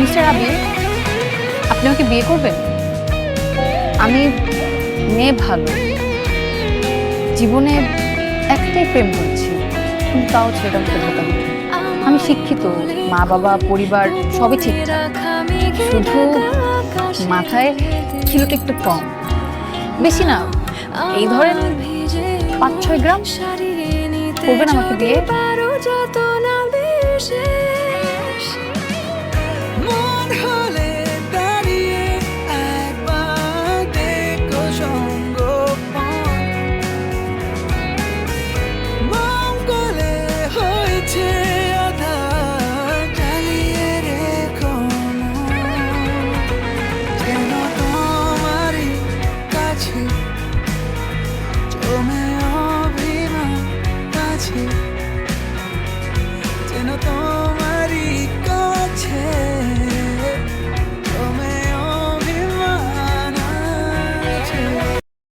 Mister আবির, আপনি আমাকে বিয়ে করবেন? আমি মেয়ে ভালো। জীবনে একটাই প্রেম করেছি, কিন্তু তাও ছেলেটা আমাকে ধোকা আমি শিক্ষিত মা বাবা পরিবার, সবই ঠিক শুধু মাথায় কিলোটা একটু কম। বেশি না, এই ধরেন পাঁচ ছয় গ্রাম। করবেন আমাকে বেশি আছে। জমে অভিমান আছে। যেন তোমার